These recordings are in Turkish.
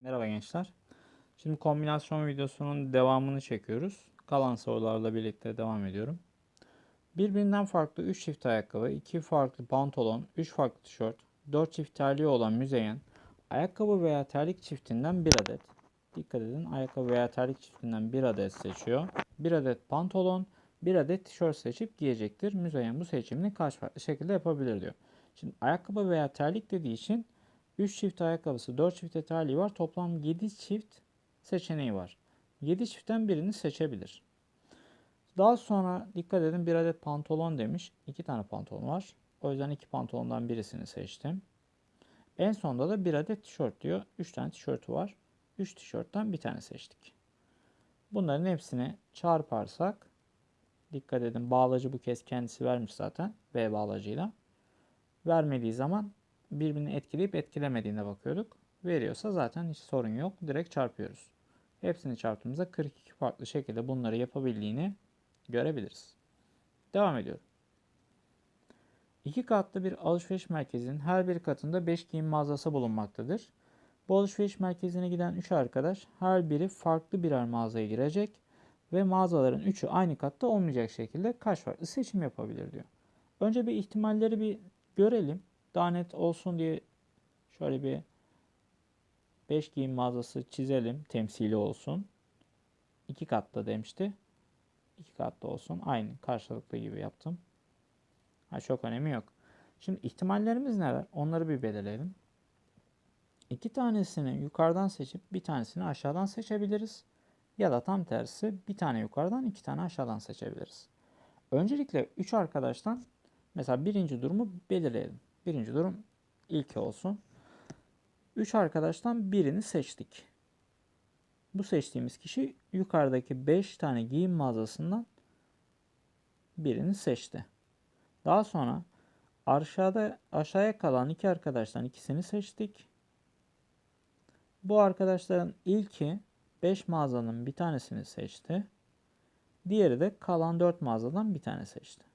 Merhaba gençler. Şimdi kombinasyon videosunun devamını çekiyoruz. Kalan sorularla birlikte devam ediyorum. Birbirinden farklı 3 çift ayakkabı, 2 farklı pantolon, 3 farklı tişört, 4 çift terliği olan müzeyyen ayakkabı veya terlik çiftinden 1 adet. Dikkat edin ayakkabı veya terlik çiftinden 1 adet seçiyor. 1 adet pantolon, 1 adet tişört seçip giyecektir. Müzeyyen bu seçimini kaç farklı şekilde yapabilir diyor. Şimdi ayakkabı veya terlik dediği için 3 çift ayakkabısı, 4 çift terliği var. Toplam 7 çift seçeneği var. 7 çiftten birini seçebilir. Daha sonra dikkat edin bir adet pantolon demiş. 2 tane pantolon var. O yüzden 2 pantolondan birisini seçtim. En sonda da bir adet tişört diyor. 3 tane tişörtü var. 3 tişörtten bir tane seçtik. Bunların hepsini çarparsak dikkat edin bağlacı bu kez kendisi vermiş zaten V bağlacıyla. Vermediği zaman birbirini etkileyip etkilemediğine bakıyorduk. Veriyorsa zaten hiç sorun yok. Direkt çarpıyoruz. Hepsini çarptığımızda 42 farklı şekilde bunları yapabildiğini görebiliriz. Devam ediyorum. İki katlı bir alışveriş merkezinin her bir katında 5 giyim mağazası bulunmaktadır. Bu alışveriş merkezine giden 3 arkadaş her biri farklı birer mağazaya girecek ve mağazaların üçü aynı katta olmayacak şekilde kaç farklı seçim yapabilir diyor. Önce bir ihtimalleri bir görelim. Daha net olsun diye şöyle bir 5 giyim mağazası çizelim. Temsili olsun. 2 katlı demişti. 2 katlı olsun. Aynı karşılıklı gibi yaptım. Ha, çok önemi yok. Şimdi ihtimallerimiz neler? Onları bir belirleyelim. İki tanesini yukarıdan seçip bir tanesini aşağıdan seçebiliriz. Ya da tam tersi bir tane yukarıdan iki tane aşağıdan seçebiliriz. Öncelikle 3 arkadaştan mesela birinci durumu belirleyelim. Birinci durum ilk olsun. 3 arkadaştan birini seçtik. Bu seçtiğimiz kişi yukarıdaki 5 tane giyim mağazasından birini seçti. Daha sonra aşağıda aşağıya kalan iki arkadaştan ikisini seçtik. Bu arkadaşların ilki 5 mağazanın bir tanesini seçti. Diğeri de kalan 4 mağazadan bir tane seçti.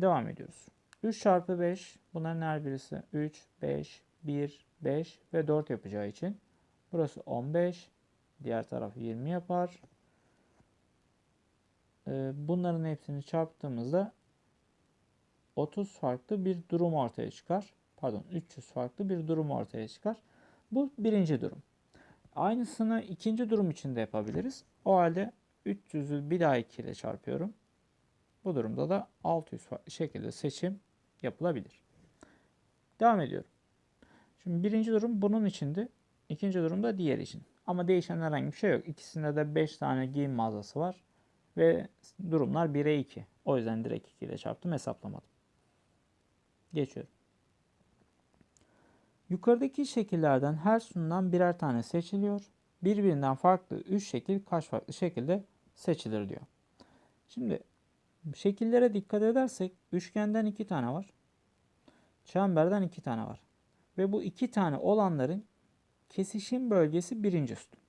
Devam ediyoruz. 3 çarpı 5 bunların her birisi 3, 5, 1, 5 ve 4 yapacağı için burası 15. Diğer taraf 20 yapar. Ee, bunların hepsini çarptığımızda 30 farklı bir durum ortaya çıkar. Pardon 300 farklı bir durum ortaya çıkar. Bu birinci durum. Aynısını ikinci durum için de yapabiliriz. O halde 300'ü bir daha 2 ile çarpıyorum. Bu durumda da 600 farklı şekilde seçim yapılabilir. Devam ediyorum. Şimdi birinci durum bunun içindi. İkinci durum da diğer için. Ama değişen herhangi bir şey yok. İkisinde de 5 tane giyim mağazası var. Ve durumlar 1'e 2. O yüzden direkt 2 ile çarptım hesaplamadım. Geçiyorum. Yukarıdaki şekillerden her sunumdan birer tane seçiliyor. Birbirinden farklı 3 şekil kaç farklı şekilde seçilir diyor. Şimdi şekillere dikkat edersek üçgenden 2 tane var. Çemberden 2 tane var. Ve bu 2 tane olanların kesişim bölgesi birinci sütun.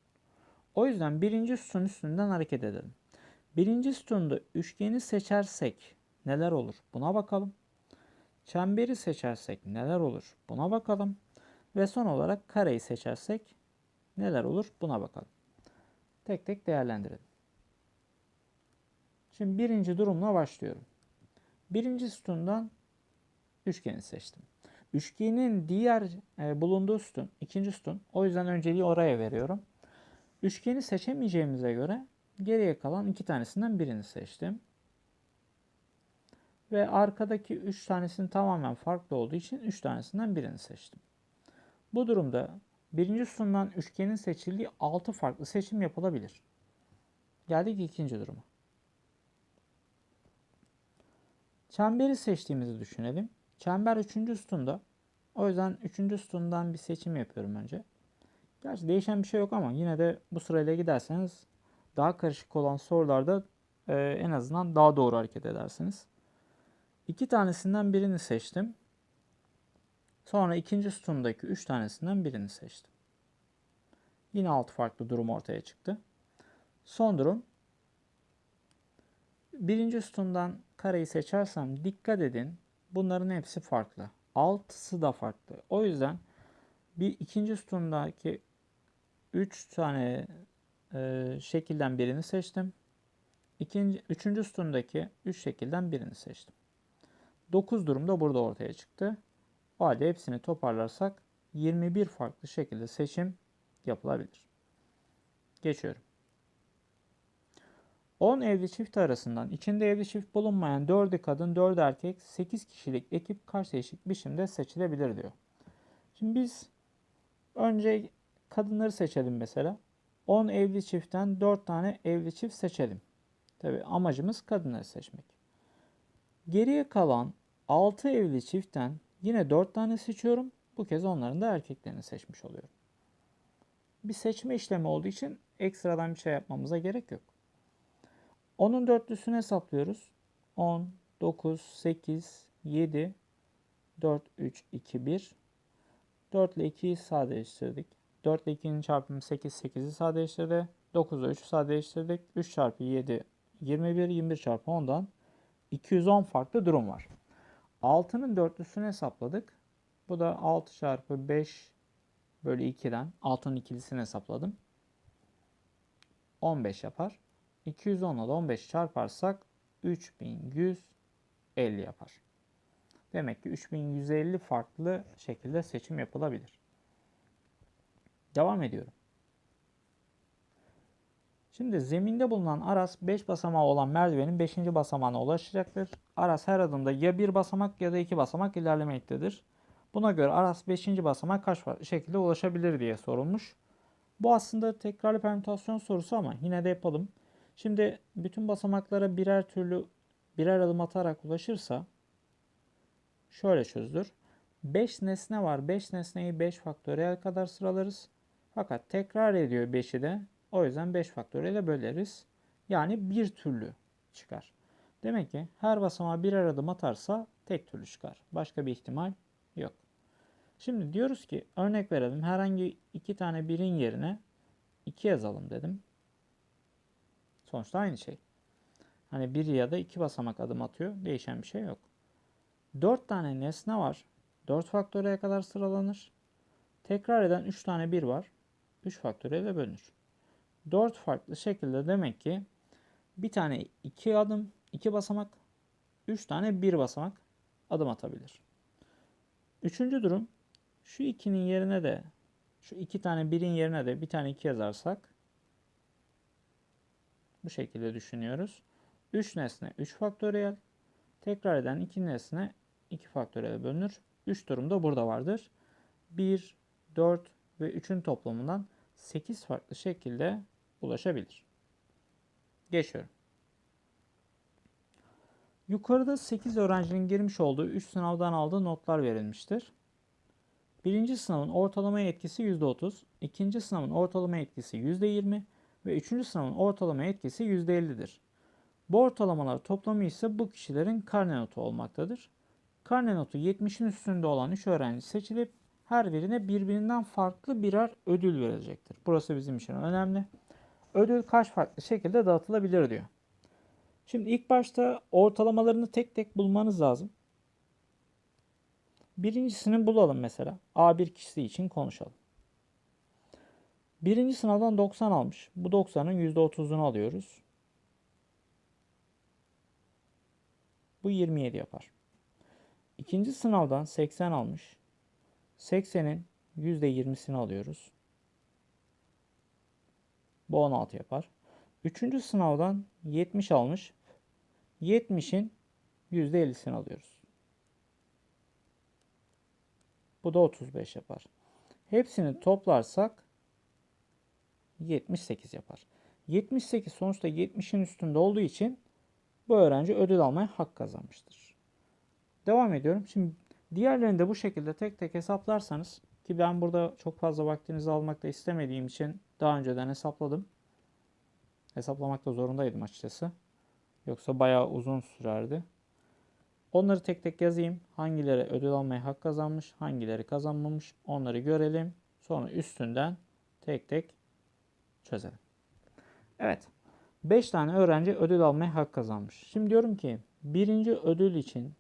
O yüzden birinci sütun üstünden hareket edelim. Birinci sütunda üçgeni seçersek neler olur? Buna bakalım. Çemberi seçersek neler olur? Buna bakalım. Ve son olarak kareyi seçersek neler olur? Buna bakalım. Tek tek değerlendirelim. Şimdi birinci durumla başlıyorum. Birinci sütundan üçgeni seçtim. Üçgenin diğer e, bulunduğu sütun, ikinci sütun. O yüzden önceliği oraya veriyorum. Üçgeni seçemeyeceğimize göre geriye kalan iki tanesinden birini seçtim. Ve arkadaki üç tanesinin tamamen farklı olduğu için üç tanesinden birini seçtim. Bu durumda birinci sütundan üçgenin seçildiği altı farklı seçim yapılabilir. Geldik ikinci duruma. Çemberi seçtiğimizi düşünelim. Çember üçüncü sütunda. O yüzden üçüncü sütundan bir seçim yapıyorum önce. Gerçi değişen bir şey yok ama yine de bu sırayla giderseniz daha karışık olan sorularda e, en azından daha doğru hareket edersiniz. İki tanesinden birini seçtim. Sonra ikinci sütundaki üç tanesinden birini seçtim. Yine altı farklı durum ortaya çıktı. Son durum. Birinci sütundan kareyi seçersem dikkat edin bunların hepsi farklı. Altısı da farklı. O yüzden Bir ikinci sütundaki 3 tane e, şekilden birini seçtim. İkinci, üçüncü sütundaki 3 şekilden birini seçtim. 9 durum da burada ortaya çıktı. O halde hepsini toparlarsak 21 farklı şekilde seçim yapılabilir. Geçiyorum. 10 evli çift arasından içinde evli çift bulunmayan 4'ü kadın 4 erkek 8 kişilik ekip karşılaşık biçimde seçilebilir diyor. Şimdi biz önce kadınları seçelim mesela. 10 evli çiftten 4 tane evli çift seçelim. Tabi amacımız kadınları seçmek. Geriye kalan 6 evli çiftten yine 4 tane seçiyorum. Bu kez onların da erkeklerini seçmiş oluyorum. Bir seçme işlemi olduğu için ekstradan bir şey yapmamıza gerek yok. 10'un dörtlüsünü hesaplıyoruz. 10, 9, 8, 7, 4, 3, 2, 1. 4 ile 2'yi sadeleştirdik. 4 ile 2'nin çarpımı 8, 8'i sadeleştirdi. 9 ile 3'ü sadeleştirdik. 3 çarpı 7, 21, 21 çarpı 10'dan 210 farklı durum var. 6'nın dörtlüsünü hesapladık. Bu da 6 çarpı 5 bölü 2'den 6'nın ikilisini hesapladım. 15 yapar. 210 ile 15 çarparsak 3150 yapar. Demek ki 3150 farklı şekilde seçim yapılabilir. Devam ediyorum. Şimdi zeminde bulunan Aras 5 basamağı olan merdivenin 5. basamağına ulaşacaktır. Aras her adımda ya bir basamak ya da iki basamak ilerlemektedir. Buna göre Aras 5. basamağa kaç şekilde ulaşabilir diye sorulmuş. Bu aslında tekrarlı permütasyon sorusu ama yine de yapalım. Şimdi bütün basamaklara birer türlü birer adım atarak ulaşırsa şöyle çözülür. 5 nesne var. 5 nesneyi 5 faktöriyel kadar sıralarız. Fakat tekrar ediyor 5'i de. O yüzden 5 faktöriyel böleriz. Yani bir türlü çıkar. Demek ki her basamağa birer adım atarsa tek türlü çıkar. Başka bir ihtimal yok. Şimdi diyoruz ki örnek verelim. Herhangi iki tane birin yerine 2 yazalım dedim. Sonuçta aynı şey. Hani bir ya da iki basamak adım atıyor. Değişen bir şey yok. 4 tane nesne var. 4 faktöriyel kadar sıralanır. Tekrar eden 3 tane 1 var. 3 faktöriyel bölünür. 4 farklı şekilde demek ki bir tane 2 adım, 2 basamak, 3 tane 1 basamak adım atabilir. Üçüncü durum şu 2'nin yerine de şu 2 tane 1'in yerine de bir tane 2 yazarsak bu şekilde düşünüyoruz. 3 nesne 3 faktöriyel. Tekrar eden 2 nesne 2 faktöriyel bölünür. 3 durum da burada vardır. 1, 4 ve 3'ün toplamından 8 farklı şekilde ulaşabilir. Geçiyorum. Yukarıda 8 öğrencinin girmiş olduğu 3 sınavdan aldığı notlar verilmiştir. Birinci sınavın ortalama etkisi %30, ikinci sınavın ortalama etkisi %20 ve üçüncü sınavın ortalama etkisi %50'dir. Bu ortalamalar toplamı ise bu kişilerin karne notu olmaktadır. Karne notu 70'in üstünde olan 3 öğrenci seçilip her birine birbirinden farklı birer ödül verilecektir. Burası bizim için önemli. Ödül kaç farklı şekilde dağıtılabilir diyor. Şimdi ilk başta ortalamalarını tek tek bulmanız lazım. Birincisini bulalım mesela. A1 kişisi için konuşalım. Birinci sınavdan 90 almış. Bu 90'ın %30'unu alıyoruz. Bu 27 yapar. İkinci sınavdan 80 almış. 80'in %20'sini alıyoruz. Bu 16 yapar. Üçüncü sınavdan 70 almış. 70'in %50'sini alıyoruz. Bu da 35 yapar. Hepsini toplarsak 78 yapar. 78 sonuçta 70'in üstünde olduğu için bu öğrenci ödül almaya hak kazanmıştır. Devam ediyorum. Şimdi diğerlerini de bu şekilde tek tek hesaplarsanız ki ben burada çok fazla vaktinizi almak da istemediğim için daha önceden hesapladım. Hesaplamak da zorundaydım açıkçası. Yoksa bayağı uzun sürerdi. Onları tek tek yazayım. Hangileri ödül almaya hak kazanmış, hangileri kazanmamış onları görelim. Sonra üstünden tek tek çözelim. Evet. 5 tane öğrenci ödül almaya hak kazanmış. Şimdi diyorum ki birinci ödül için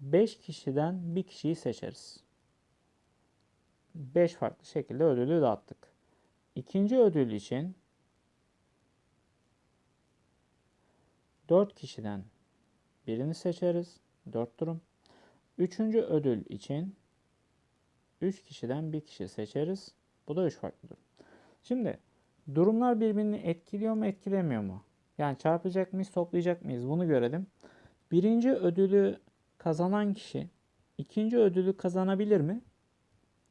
5 kişiden bir kişiyi seçeriz. 5 farklı şekilde ödülü dağıttık. İkinci ödül için 4 kişiden birini seçeriz. 4 durum. Üçüncü ödül için 3 kişiden bir kişi seçeriz. Bu da 3 farklı durum. Şimdi durumlar birbirini etkiliyor mu etkilemiyor mu? Yani çarpacak mıyız toplayacak mıyız bunu görelim. Birinci ödülü kazanan kişi ikinci ödülü kazanabilir mi?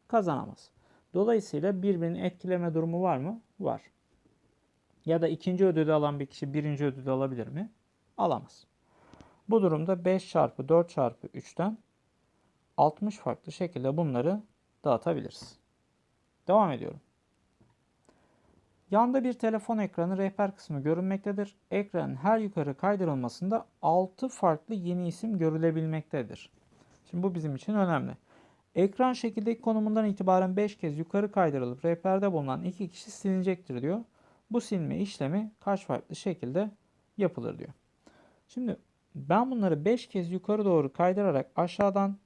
Kazanamaz. Dolayısıyla birbirini etkileme durumu var mı? Var. Ya da ikinci ödülü alan bir kişi birinci ödülü alabilir mi? Alamaz. Bu durumda 5 çarpı 4 çarpı 3'ten 60 farklı şekilde bunları dağıtabiliriz. Devam ediyorum. Yanda bir telefon ekranı rehber kısmı görünmektedir. Ekranın her yukarı kaydırılmasında 6 farklı yeni isim görülebilmektedir. Şimdi bu bizim için önemli. Ekran şekildeki konumundan itibaren 5 kez yukarı kaydırılıp rehberde bulunan 2 kişi silinecektir diyor. Bu silme işlemi kaç farklı şekilde yapılır diyor. Şimdi ben bunları 5 kez yukarı doğru kaydırarak aşağıdan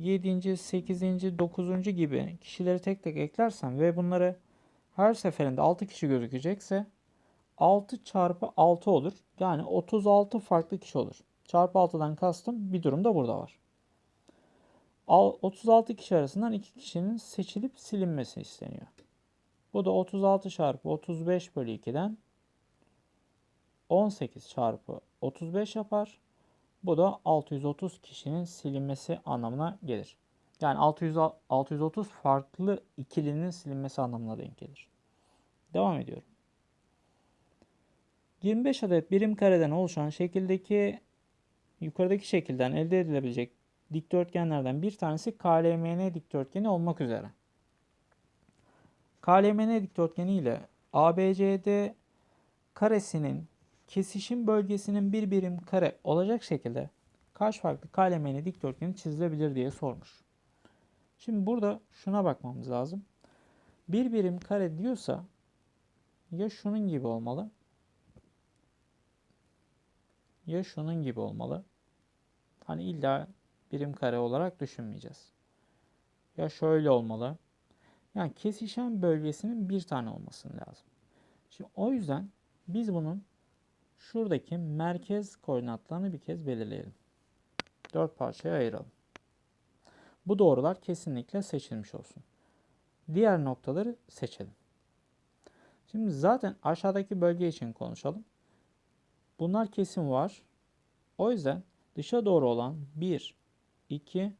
7. 8. 9. gibi kişileri tek tek eklersem ve bunları her seferinde 6 kişi gözükecekse 6 çarpı 6 olur. Yani 36 farklı kişi olur. Çarpı 6'dan kastım bir durumda burada var. 36 kişi arasından 2 kişinin seçilip silinmesi isteniyor. Bu da 36 çarpı 35 bölü 2'den 18 çarpı 35 yapar. Bu da 630 kişinin silinmesi anlamına gelir. Yani 600, 630 farklı ikilinin silinmesi anlamına denk gelir. Devam ediyorum. 25 adet birim kareden oluşan şekildeki yukarıdaki şekilden elde edilebilecek dikdörtgenlerden bir tanesi KLMN dikdörtgeni olmak üzere. KLMN dikdörtgeni ile ABCD karesinin kesişim bölgesinin bir birim kare olacak şekilde kaç farklı KLMN dikdörtgeni çizilebilir diye sormuş. Şimdi burada şuna bakmamız lazım. Bir birim kare diyorsa ya şunun gibi olmalı ya şunun gibi olmalı. Hani illa birim kare olarak düşünmeyeceğiz. Ya şöyle olmalı. Yani kesişen bölgesinin bir tane olmasını lazım. Şimdi o yüzden biz bunun şuradaki merkez koordinatlarını bir kez belirleyelim. Dört parçaya ayıralım. Bu doğrular kesinlikle seçilmiş olsun. Diğer noktaları seçelim. Şimdi zaten aşağıdaki bölge için konuşalım. Bunlar kesin var. O yüzden dışa doğru olan 1, 2,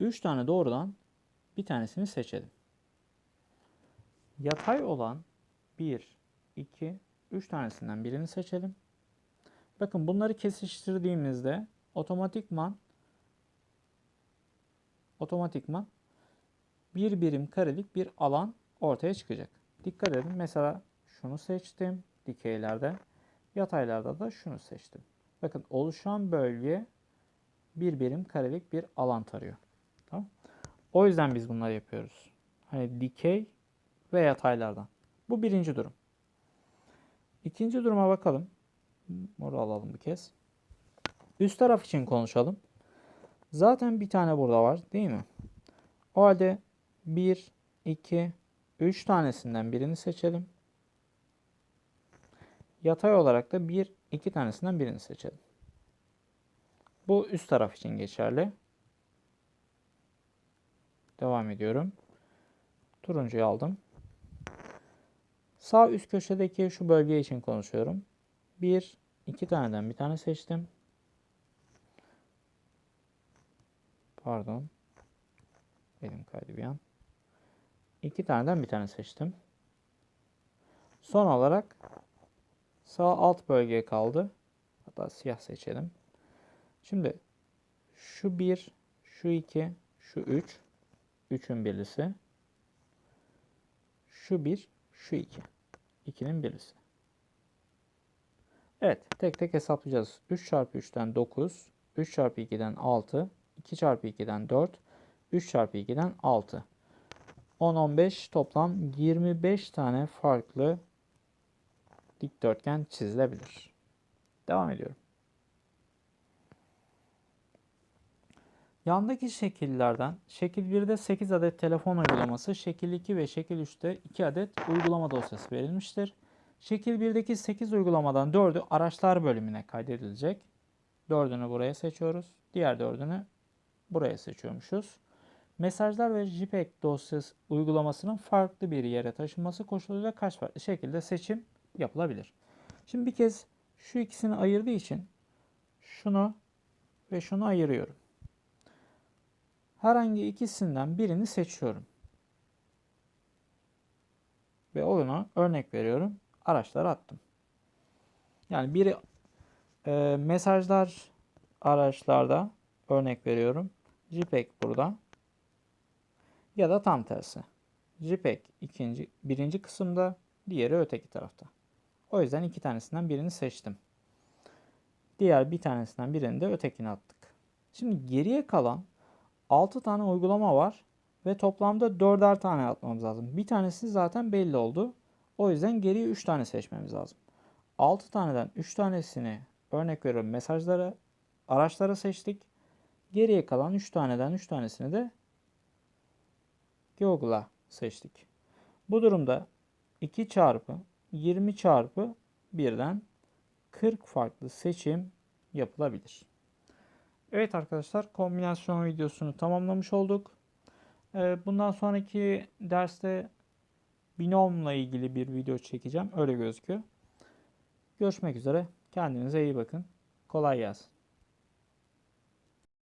3 tane doğrudan bir tanesini seçelim. Yatay olan 1, 2, 3 tanesinden birini seçelim. Bakın bunları kesiştirdiğimizde otomatikman otomatikman bir birim karelik bir alan ortaya çıkacak. Dikkat edin mesela şunu seçtim dikeylerde. Yataylarda da şunu seçtim. Bakın oluşan bölge bir birim karelik bir alan tarıyor. Tamam? O yüzden biz bunları yapıyoruz. Hani dikey ve yataylardan. Bu birinci durum. İkinci duruma bakalım. Moru alalım bir kez. Üst taraf için konuşalım. Zaten bir tane burada var değil mi? O halde 1, 2, 3 tanesinden birini seçelim. Yatay olarak da 1, 2 tanesinden birini seçelim. Bu üst taraf için geçerli. Devam ediyorum. Turuncuyu aldım. Sağ üst köşedeki şu bölge için konuşuyorum. Bir, iki taneden bir tane seçtim. Pardon. Elim kaydı bir an. İki taneden bir tane seçtim. Son olarak sağ alt bölge kaldı. Hatta siyah seçelim. Şimdi şu 1, şu 2, şu 3. 3'ün birlisi. Şu 1, şu 2. 2'nin birlisi. Evet tek tek hesaplayacağız. 3 çarpı 3'ten 9. 3 çarpı 2'den 6. 2 çarpı 2'den 4. 3 çarpı 2'den 6. 10, 15 toplam 25 tane farklı dikdörtgen çizilebilir. Devam ediyorum. Yandaki şekillerden şekil 1'de 8 adet telefon uygulaması, şekil 2 ve şekil 3'te 2 adet uygulama dosyası verilmiştir. Şekil 1'deki 8 uygulamadan 4'ü araçlar bölümüne kaydedilecek. 4'ünü buraya seçiyoruz. Diğer 4'ünü buraya seçiyormuşuz. Mesajlar ve JPEG dosyası uygulamasının farklı bir yere taşınması koşuluyla kaç farklı şekilde seçim yapılabilir. Şimdi bir kez şu ikisini ayırdığı için şunu ve şunu ayırıyorum. Herhangi ikisinden birini seçiyorum. Ve oyunu örnek veriyorum. Araçlara attım. Yani biri e, mesajlar araçlarda örnek veriyorum. JPEG burada. Ya da tam tersi. JPEG ikinci, birinci kısımda, diğeri öteki tarafta. O yüzden iki tanesinden birini seçtim. Diğer bir tanesinden birini de ötekine attık. Şimdi geriye kalan 6 tane uygulama var ve toplamda 4'er tane atmamız lazım. Bir tanesi zaten belli oldu. O yüzden geriye 3 tane seçmemiz lazım. 6 taneden 3 tanesini örnek veriyorum mesajlara, araçlara seçtik. Geriye kalan 3 taneden 3 tanesini de Google'a seçtik. Bu durumda 2 çarpı 20 çarpı 1'den 40 farklı seçim yapılabilir. Evet arkadaşlar kombinasyon videosunu tamamlamış olduk. Ee, Bundan sonraki derste binomla ilgili bir video çekeceğim. Öyle gözüküyor. Görüşmek üzere. Kendinize iyi bakın. Kolay gelsin.